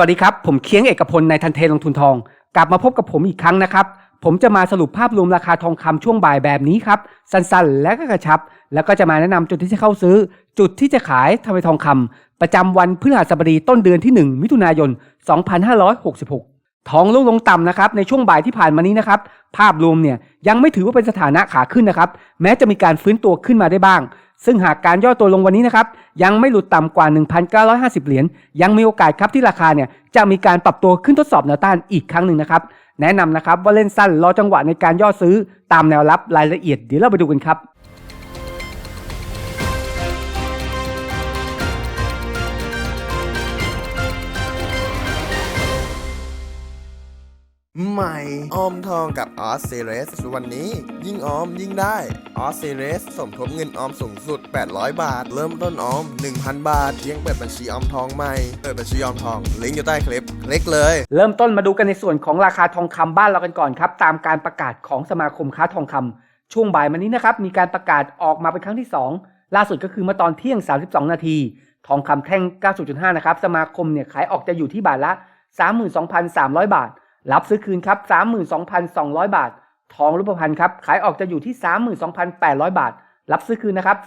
สวัสดีครับ ผมเคียงเอกพลในายทันเทลงทุนทอง กลับมาพบกับผมอีกครั้งนะครับ ผมจะมาสรุปภาพรวมราคาทองคำช่วงบ่ายแบบนี้ครับ สั้นๆ และก็กระชับ แล้วก็จะมาแนะนำจุดที่จะเข้าซื้อ จุดที่จะขายทำไมทองคำประจำวันพฤหัสบดีต้นเดือนที่ 1 มิถุนายน 2566 ทองลงลงต่ำนะครับในช่วงบ่ายที่ผ่านมานี้นะครับภาพรวมเนี่ยยังไม่ถือว่าเป็นสถานะขาขึ้นนะครับแม้จะมีการฟื้นตัวขึ้นมาได้บ้าง ซึ่งหากการย่อตัวลงวันนี้นะครับยังไม่หลุดต่ำกว่า 1,950 เหรียญยังมีโอกาสครับที่ราคาเนี่ยจะมีการปรับตัวขึ้นทดสอบแนวต้านอีกครั้งหนึ่งนะครับแนะนำนะครับว่าเล่นสั้นรอจังหวะในการย่อซื้อตามแนวรับรายละเอียดเดี๋ยวเราไปดูกันครับ ใหม่ออมทองกับออสเซเรสวันนี้ ยิ่งออมยิ่งได้ออสเซเรสสมทบเงินออมสูงสุด 800 บาท เริ่มต้นออม 1,000 บาทเพียงเปิดบัญชีออมทองใหม่เปิดบัญชีออมทอง ลิงก์อยู่ใต้คลิป คลิกเลย เริ่มต้นมาดูกันในส่วนของราคาทองคำบ้านเรากันก่อนครับ ตามการประกาศของสมาคมค้าทองคำช่วงบ่ายมานี้นะครับมีการประกาศออกมาเป็นครั้งที่ 2 ล่าสุดก็คือเมื่อตอนเที่ยง 32 นาทีทองคำแท่ง 90.5 นะครับสมาคมเนี่ยขายออกจะอยู่ที่บาทละ 32,300 บาท รับซื้อคืนครับ 32,200 บาท ทองรูปพรรณครับ ขายออกจะอยู่ที่ 32,800 บาท รับซื้อคืนนะครับ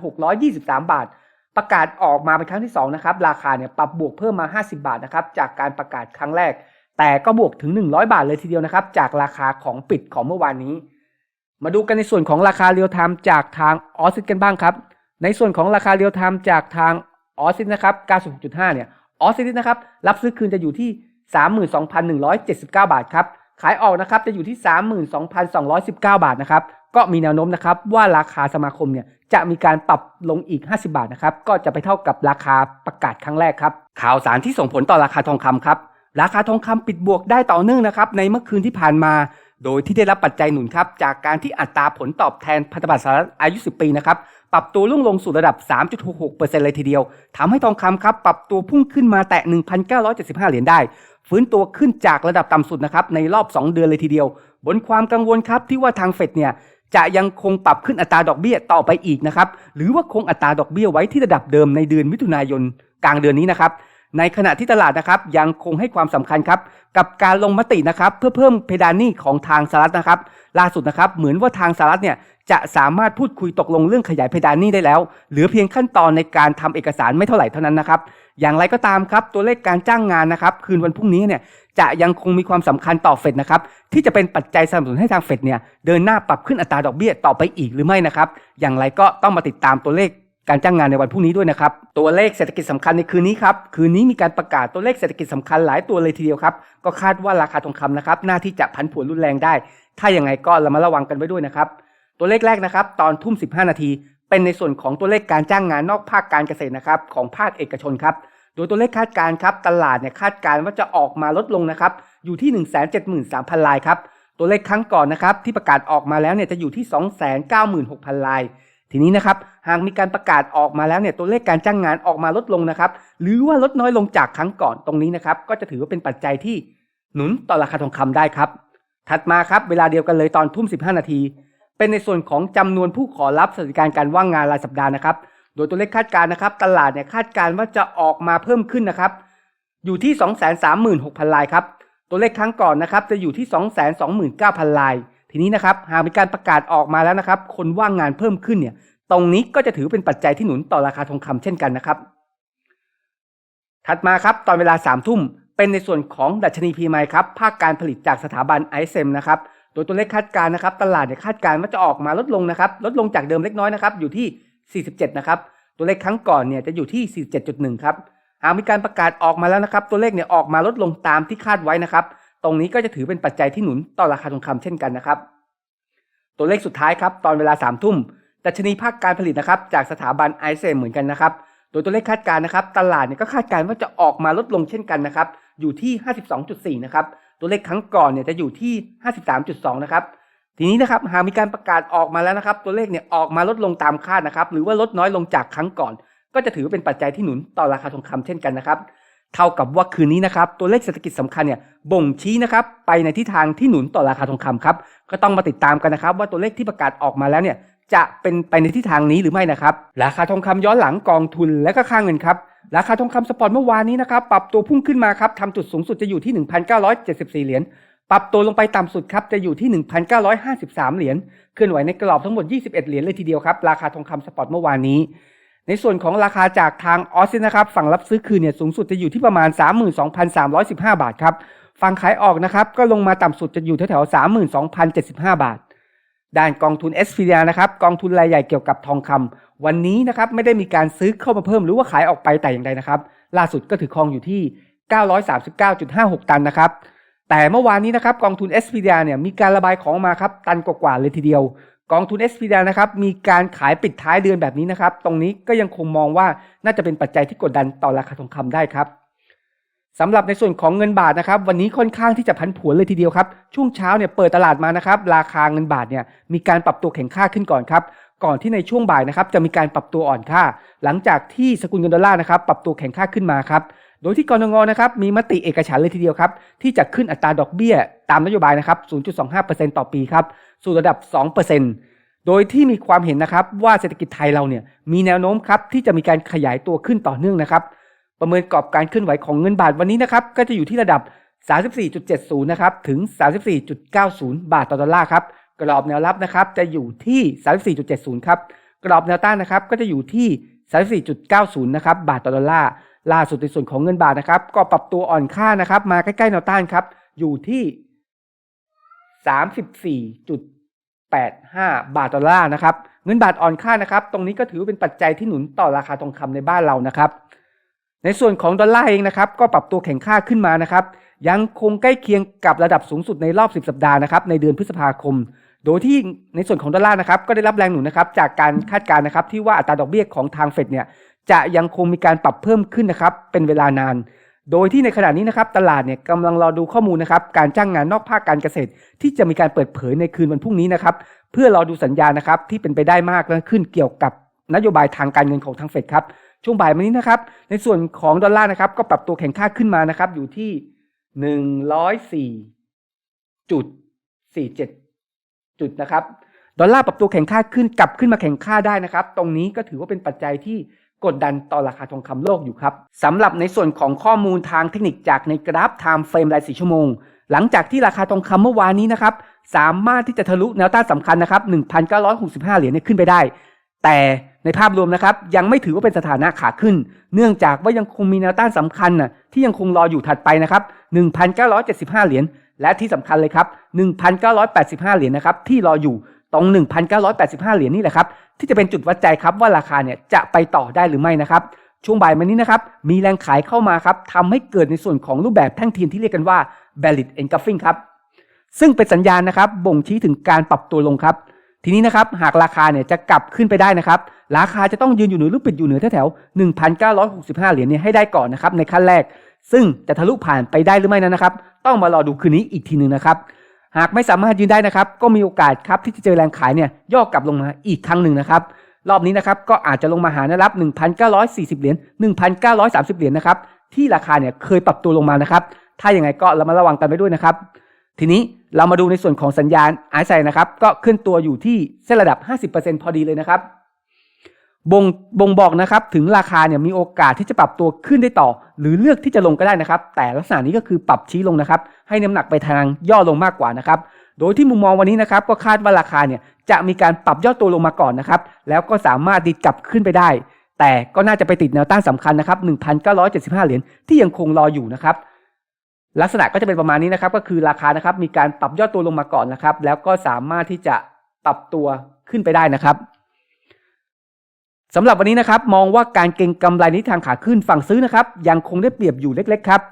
31,623 บาท ประกาศออกมาเป็นครั้งที่2นะครับ ราคาเนี่ยปรับบวกเพิ่มมา 50 บาทนะครับ จากการประกาศครั้งแรก แต่ก็บวกถึง 100 บาทเลยทีเดียวนะครับ จากราคาของปิดของเมื่อวานนี้ มาดูกันในส่วนของราคาเรียลไทม์จากทางออสซิกันบ้างครับ ในส่วนของราคาเรียลไทม์จากทางออสซินนะครับ 96.5 เนี่ย ออสซินนะครับ รับซื้อคืนจะอยู่ที่ 32,179 บาทครับ ขายออกนะครับจะอยู่ที่ 32,219 บาทนะครับ ก็มีแนวโน้มนะครับว่าราคาสมาคมเนี่ยจะมีการปรับลงอีก 50 บาทนะครับ ก็จะไปเท่ากับราคาประกาศครั้งแรกครับ ข่าวสารที่ส่งผลต่อราคาทองคำครับ ราคาทองคำปิดบวกได้ต่อเนื่องนะครับในเมื่อคืนที่ผ่านมา โดยที่ได้รับปัจจัยหนุนครับจากการที่อัตราผลตอบแทนพันธบัตรสหรัฐอายุ 10 ปีนะครับปรับตัวล่วงลงสู่ระดับ 3.66%เลยทีเดียวทำให้ทองคำครับ ปรับตัวพุ่งขึ้นมาแตะ 1,975 เหรียญได้ ฟื้นตัวขึ้นจากระดับต่ำสุดนะครับในรอบ 2 เดือนเลยทีเดียว บนความกังวลครับที่ว่าทางเฟดเนี่ยจะยังคงปรับขึ้นอัตราดอกเบี้ยต่อไปอีกนะครับหรือว่าคงอัตราดอกเบี้ยไว้ที่ระดับเดิมในเดือนมิถุนายนกลางเดือนนี้นะครับในขณะที่ตลาดนะครับยังคงให้ความสำคัญครับกับการลงมตินะครับเพื่อเพิ่มเพดานหนี้ของทางสหรัฐนะครับ ล่าสุดนะครับเหมือนว่าทางสหรัฐเนี่ย จะสามารถพูดคุยตกลงเรื่องขยายเพดานหนี้ได้แล้ว เหลือเพียงขั้นตอนในการทำเอกสารไม่เท่าไหร่เท่านั้นนะครับ อย่างไรก็ตามครับ ตัวเลขการจ้างงานนะครับ คืนวันพรุ่งนี้เนี่ยจะยังคงมีความสำคัญต่อเฟดนะครับ ที่จะเป็นปัจจัยสนับสนุนให้ทางเฟดเนี่ยเดินหน้าปรับขึ้นอัตราดอกเบี้ยต่อไปอีกหรือไม่นะครับ อย่างไรก็ต้องมาติดตามตัวเลขการจ้างงานในวันพรุ่งนี้ด้วยนะครับ ตัวเลขเศรษฐกิจสำคัญในคืนนี้ครับ คืนนี้มีการประกาศตัวเลขเศรษฐกิจสำคัญหลายตัวเลยทีเดียวครับ ก็คาดว่าราคาทองคำนะครับ หน้าที่จะพันผวนรุนแรงได้ ถ้าอย่างไงก็ระมัดระวังกันไว้ด้วยนะครับ ตัวเลขแรกนะครับ ตอนทุ่ม 15 นาที เป็นในส่วนของตัวเลขการจ้างงานนอกภาคการเกษตรนะครับ ของภาคเอกชนครับ โดยตัวเลขคาดการครับ ตลาดเนี่ยคาดการ์ว่าจะออกมาลดลงนะครับ อยู่ที่ 173,000 ลายครับ ตัวเลขครั้งก่อนนะครับ ที่ประกาศออกมาแล้วเนี่ยจะอยู่ที่ 296,000 ลาย ทีนี้นะครับ หากมีการประกาศออกมาแล้วเนี่ย ตัวเลขการจ้างงานออกมาลดลงนะครับ หรือว่าลดน้อยลงจากครั้งก่อนตรงนี้นะครับ ก็จะถือว่าเป็นปัจจัยที่หนุนต่อราคาทองคำได้ครับ ถัดมาครับ เวลาเดียวกันเลยตอนทุ่ม 15 นาที เป็นในส่วนของจำนวนผู้ขอรับสวัสดิการการว่างงานรายสัปดาห์นะครับ โดยตัวเลขคาดการณ์นะครับ ตลาดเนี่ยคาดการณ์ว่าจะออกมาเพิ่มขึ้นนะครับ อยู่ที่ 236,000ลายครับ ตัวเลขครั้งก่อนนะครับจะอยู่ที่ 229,000ลาย ทีนี้นะครับหากมีการประกาศออกมาแล้วนะครับ คนว่างงานเพิ่มขึ้นเนี่ย ตรงนี้ก็จะถือเป็นปัจจัยที่หนุนต่อราคาทองคำเช่นกันนะครับ ถัดมาครับตอนเวลา3ามทุ่มเป็นในส่วนของดัชนีพีไมครับภาคการผลิตจากสถาบัน ISM นะครับ โดยตัวเลขคาดการณ์นะครับ ตลาดเนี่ยคาดการณ์ว่าจะออกมาลดลงนะครับ ลดลงจากเดิมเล็กน้อยนะครับ อยู่ที่ 47 นะครับ ตัวเลขครั้งก่อนเนี่ยจะอยู่ที่ 47.1 ครับ หากมีการประกาศออกมาแล้วนะครับ ตัวเลขเนี่ยออกมาลดลงตามที่คาดไว้นะครับ ตรงนี้ก็จะถือเป็นปัจจัยที่หนุนต่อราคาทองคำเช่นกันนะครับ ตัวเลขสุดท้ายครับ ตอนเวลา3ามทุ่มดัชนีภาคการผลิตนะครับจากสถาบันไอเซเหมือนกันนะครับ โดยตัวเลขคาดการณ์นะครับ ตลาดเนี่ยก็คาดการณ์ว่าจะออกมาลดลงเช่นกันนะครับ อยู่ที่ 52.4 นะครับ ตัวเลขครั้งก่อนเนี่ยจะอยู่ที่ 53.2 นะครับ ทีนี้นะครับหากมีการประกาศออกมาแล้วนะครับ ตัวเลขเนี่ยออกมาลดลงตามคาดนะครับ หรือว่าลดน้อยลงจากครั้งก่อน ก็จะถือว่าเป็นปัจจัยที่หนุนต่อราคาทองคำเช่นกันนะครับ เท่ากับว่าคืนนี้นะครับ ตัวเลขเศรษฐกิจสำคัญเนี่ยบ่งชี้นะครับไปในทิศทางที่หนุนต่อราคาทองคำครับ ก็ต้องมาติดตามกันนะครับ ว่าตัวเลขที่ประกาศออกมาแล้วเนี่ย จะเป็นไปในทิศทางนี้หรือไม่นะครับ ราคาทองคำย้อนหลังกองทุนและก็ค่างเงินครับ ราคาทองคำสปอร์ตเมื่อวานนี้นะครับ ปรับตัวพุ่งขึ้นมาครับทำจุดสูงสุดจะอยู่ที่ 1,974 เหรียญ ปรับตัวลงไปต่ำสุดครับจะอยู่ที่ 1,953 เหรียญ เคลื่อนไหวในกรอบทั้งหมด 21 เหรียญเลยทีเดียวครับ ราคาทองคำสปอร์ตเมื่อวานนี้ ในส่วนของราคาจากทางออสซินนะครับ ฝั่งรับซื้อคืนเนี่ยสูงสุดจะอยู่ที่ประมาณ 32,315 บาทครับ ฝั่งขายออกนะครับก็ลงมาต่ำสุดจะอยู่แถวๆ32,075 บาท ด้านกองทุน s p d r นะครับกองทุนรายใหญ่เกี่ยวกับทองคำวันนี้นะครับไม่ได้มีการซื้อเข้ามาเพิ่มหรือว่าขายออกไปแต่อย่างใดนะครับล่าสุดก็ถือครองอยู่ที่ 939.56 ตันนะครับแต่เมื่อวานนี้นะครับกองทุน s p d r เนี่ยมีการระบายของมาครับตันกว่าๆเลยทีเดียว กองทุน s p d r นะครับมีการขายปิดท้ายเดือนแบบนี้นะครับตรงนี้ก็ยังคงมองว่าน่าจะเป็นปัจจัยที่กดดันต่อราคาทองคำได้ครับ สำหรับในส่วนของเงินบาทนะครับวันนี้ค่อนข้างที่จะพันผวนเลยทีเดียวครับช่วงเช้าเนี่ยเปิดตลาดมานะครับราคาเงินบาทเนี่ยมีการปรับตัวแข็งค่าขึ้นก่อนครับก่อนที่ในช่วงบ่ายนะครับจะมีการปรับตัวอ่อนค่า หลังจากที่สกุลเงินดอลลาร์นะครับปรับตัวแข็งค่าขึ้นมาครับโดยที่กรงงนะครับมีมติเอกฉันเลยทีเดียวครับที่จะขึ้นอัตราดอกเบี้ยตามนโยบายนะครับ 0.25%ต่อปีครับสู่ระดับ 2%โดยที่มีความเห็นนะครับว่าเศรษฐกิจไทยเราเนี่ยมีแนวโน้มครับที่จะมีการขยายตัวขึ้นต่อเนื่องนะครับ ประเมินกรอบการเคลื่อนไหวของเงินบาทวันนี้นะครับก็จะอยู่ที่ระดับ 34.70 นะครับถึง 34.90 บาทต่อดอลลาร์ครับกรอบแนวรับนะครับจะอยู่ที่ 34.70 ครับกรอบแนวต้านนะครับก็จะอยู่ที่ 34.90 นะครับบาทต่อดอลลาร์ล่าสุดในส่วนของเงินบาทนะครับ ก็ปรับตัวอ่อนค่านะครับ มาใกล้ๆแนวต้านครับ อยู่ที่ 34.85 บาทต่อดอลลาร์นะครับ เงินบาทอ่อนค่านะครับ ตรงนี้ก็ถือเป็นปัจจัยที่หนุนต่อราคาทองคำในบ้านเรานะครับ ในส่วนของดอลลาร์เองนะครับก็ปรับตัวแข็งค่าขึ้นมานะครับยังคงใกล้เคียงกับระดับสูงสุดในรอบ 10 สัปดาห์นะครับในเดือนพฤษภาคม โดยที่ในส่วนของดอลลาร์นะครับก็ได้รับแรงหนุนนะครับจากการคาดการณ์นะครับที่ว่าอัตราดอกเบี้ยของทางเฟดเนี่ยจะยังคงมีการปรับเพิ่มขึ้นนะครับเป็นเวลานาน โดยที่ในขณะนี้นะครับตลาดเนี่ยกำลังรอดูข้อมูลนะครับการจ้างงานนอกภาคการเกษตร ที่จะมีการเปิดเผยในคืนวันพรุ่งนี้นะครับเพื่อรอดูสัญญาณนะครับที่เป็นไปได้มากและขึ้นเกี่ยวกับนโยบายทางการเงินของทางเฟดครับ ช่วงบ่ายวันนี้นะครับ ในส่วนของดอลลาร์นะครับ ก็ปรับตัวแข็งค่าขึ้นมานะครับ อยู่ที่หนึ่งร้อยสี่จุดสี่เจ็ดจุดนะครับ ดอลลาร์ปรับตัวแข็งค่าขึ้นกลับขึ้นมาแข็งค่าได้นะครับ ตรงนี้ก็ถือว่าเป็นปัจจัยที่กดดันต่อราคาทองคำโลกอยู่ครับสำหรับในส่วนของข้อมูลทางเทคนิคจากในกราฟ Time Frame ราย4ชั่วโมง หลังจากที่ราคาทองคำเมื่อวานนี้นะครับ สามารถที่จะทะลุแนวต้านสำคัญนะครับ 1,965 เหรียญเนี่ยขึ้นไปได้ แต่ ในภาพรวมนะครับยังไม่ถือว่าเป็นสถานะขาขึ้น เนื่องจากว่ายังคงมีแนวต้านสำคัญนะที่ยังคงรออยู่ถัดไปนะครับ 1,975 เหรียญและที่สำคัญเลยครับ 1,985 เหรียญนะครับที่รออยู่ตรง 1,985 เหรียญนี่แหละครับที่จะเป็นจุดวัดใจครับว่าราคาเนี่ยจะไปต่อได้หรือไม่นะครับช่วงบ่ายมานี้นะครับมีแรงขายเข้ามาครับทำให้เกิดในส่วนของรูปแบบแท่งเทียนที่เรียกกันว่า Bearish Engulfing ครับซึ่งเป็นสัญญาณนะครับบ่งชี้ถึงการปรับตัวลงครับ ทีนี้นะครับหากราคาเนี่ยจะกลับขึ้นไปได้นะครับราคาจะต้องยืนอยู่เหนือหรือปิดอยู่เหนือแถวๆ1,965 เหรียญเนี่ยให้ได้ก่อนนะครับในขั้นแรก ซึ่งจะทะลุผ่านไปได้หรือไม่นั้นนะครับ ต้องมารอดูคืนนี้อีกทีหนึ่งนะครับ หากไม่สามารถยืนได้นะครับ ก็มีโอกาสครับที่จะเจอแรงขายเนี่ยย่อกลับลงมาอีกครั้งหนึ่งนะครับ รอบนี้นะครับก็อาจจะลงมาหาแนวรับ1,940 เหรียญ1,930 เหรียญนะครับที่ราคาเนี่ยเคยปรับตัวลงมานะครับ ถ้าอย่างไรก็เรามาระวังกันไปด้วยนะครับ ทีนี้เรามาดูในส่วนของสัญญาณไอซ์ไซนะครับ ก็ขึ้นตัวอยู่ที่เส้นระดับ 50%พอดีเลยนะครับบ่งบ่งบอกนะครับถึงราคาเนี่ยมีโอกาสที่จะปรับตัวขึ้นได้ต่อ หรือเลือกที่จะลงก็ได้นะครับ แต่ลักษณะนี้ก็คือปรับชี้ลงนะครับ ให้น้ำหนักไปทางย่อลงมากกว่านะครับ โดยที่มุมมองวันนี้นะครับ ก็คาดว่าราคาเนี่ยจะมีการปรับย่อตัวลงมาก่อนนะครับ แล้วก็สามารถดิดกลับขึ้นไปได้ แต่ก็น่าจะไปติดแนวต้านสำคัญนะครับ 1,975 เหรียญที่ยังคงรออยู่นะครับ ลักษณะก็จะเป็นประมาณนี้นะครับ ก็คือราคานะครับ มีการปรับย่อตัวลงมาก่อนนะครับ แล้วก็สามารถที่จะปรับตัวขึ้นไปได้นะครับสำหรับวันนี้นะครับมองว่าการเก็งกำไรนี้ทางขาขึ้นฝั่งซื้อนะครับ ยังคงได้เปรียบอยู่เล็กๆครับ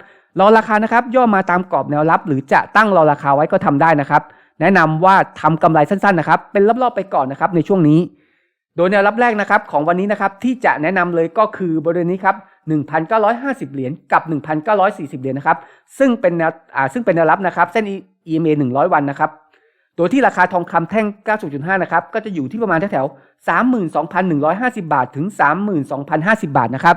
รอราคานะครับ ย่อมาตามกรอบแนวรับ หรือจะตั้งรอราคาไว้ก็ทำได้นะครับ แนะนำว่าทำกำไรสั้นๆนะครับ เป็นรอบๆไปก่อนนะครับในช่วงนี้ โดยแนวรับแรกนะครับของวันนี้นะครับที่จะแนะนำเลยก็คือบริเวณนี้ครับ 1,950 เหรียญกับ 1,940 เหรียญนะครับ ซึ่งเป็นแนวอ่าซึ่งเป็นแนวรับนะครับ เส้น EMA 100 วันนะครับ โดยที่ราคาทองคำแท่ง 90.5 นะครับ ก็จะอยู่ที่ประมาณแถวๆ32,150 บาท ถึง 32,050 บาทนะครับ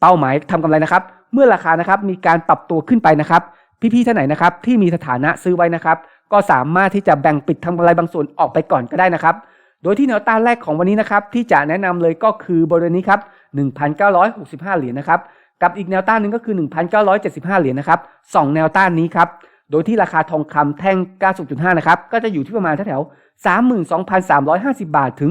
เป้าหมายทำกำไรนะครับ เมื่อราคานะครับมีการปรับตัวขึ้นไปนะครับ พี่ๆท่านไหนนะครับที่มีสถานะซื้อไว้นะครับ ก็สามารถที่จะแบ่งปิดทำกำไรบางส่วนออกไปก่อนก็ได้นะครับ โดยที่แนวต้านแรกของวันนี้นะครับที่จะแนะนำเลยก็คือบริเวณนี้ครับ 1,965 เหรียญนะครับ กับอีกแนวต้านหนึ่งก็คือ 1,975 เหรียญนะครับสองแนวต้านนี้ครับ โดยที่ราคาทองคำแท่ง 90.5 นะครับ ก็จะอยู่ที่ประมาณแถว32,350 บาทถึง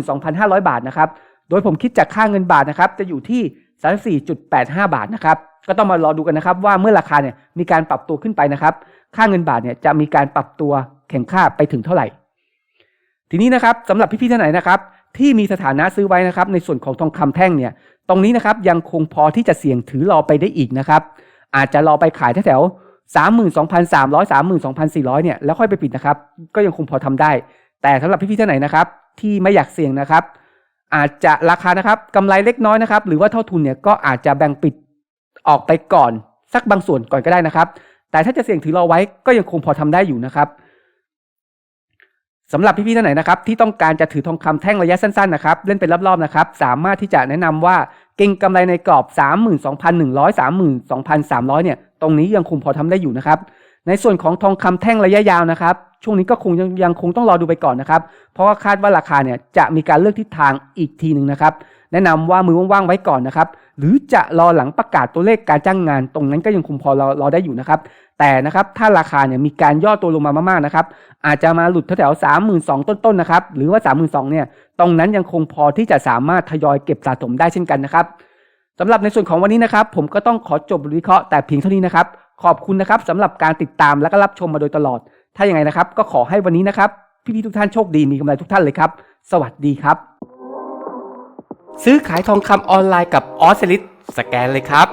32,500 บาทนะครับ โดยผมคิดจากค่าเงินบาทนะครับ จะอยู่ที่ 34.85 บาทนะครับ ก็ต้องมารอดูกันนะครับ ว่าเมื่อราคาเนี่ยมีการปรับตัวขึ้นไปนะครับ ค่าเงินบาทเนี่ยจะมีการปรับตัวแข่งค่าไปถึงเท่าไหร่ ทีนี้นะครับสำหรับพี่ๆท่านไหนนะครับ ที่มีสถานะซื้อไว้นะครับ ในส่วนของทองคำแท่งเนี่ยตรงนี้นะครับยังคงพอที่จะเสี่ยงถือรอไปได้อีกนะครับอาจจะรอไปขายแถวสามหมื่นสองพันสามร้อยสามหมื่นสองพันสี่ร้อยเนี่ยแล้วค่อยไปปิดนะครับ ก็ยังคงพอทำได้ แต่สำหรับพี่ๆท่านไหนนะครับ ที่ไม่อยากเสี่ยงนะครับ อาจจะราคานะครับกำไรเล็กน้อยนะครับ หรือว่าเท่าทุนเนี่ยก็อาจจะแบ่งปิดออกไปก่อน สักบางส่วนก่อนก็ได้นะครับ แต่ถ้าจะเสี่ยงถือรอไว้ก็ยังคงพอทำได้อยู่นะครับ สำหรับพี่ๆท่านไหนนะครับที่ต้องการจะถือทองคำแท่งระยะสั้นๆนะครับเล่นเป็นรอบๆนะครับสามารถที่จะแนะนำว่าเก่งกำไรในกรอบ 32,100 32,300เนี่ยตรงนี้ยังคงพอทำได้อยู่นะครับในส่วนของทองคำแท่งระยะยาวนะครับช่วงนี้ก็คงยังยังคงต้องรอดูไปก่อนนะครับเพราะว่าคาดว่าราคาเนี่ยจะมีการเลือกทิศทางอีกทีหนึ่งนะครับ แนะนำว่ามือว่างๆไว้ก่อนนะครับ หรือจะรอหลังประกาศตัวเลขการจ้างงาน ตรงนั้นก็ยังคงพอรอรอได้อยู่นะครับ แต่นะครับถ้าราคาเนี่ยมีการย่อตัวลงมามากๆนะครับ อาจจะมาหลุดแถวๆสามหมื่นสองต้นๆนะครับ หรือว่าสามหมื่นสองเนี่ยตรงนั้นยังคงพอที่จะสามารถทยอยเก็บสะสมได้เช่นกันนะครับสำหรับในส่วนของวันนี้นะครับ ผมก็ต้องขอจบวิเคราะห์แต่เพียงเท่านี้นะครับ ขอบคุณนะครับสำหรับการติดตามและก็รับชมมาโดยตลอด ถ้าอย่างไรนะครับ ก็ขอให้วันนี้นะครับพี่ๆทุกท่านโชคดีมีกำไรทุกท่านเลยครับ สวัสดีครับ ซื้อขายทองคำออนไลน์กับออสเซลิสสแกนเลยครับ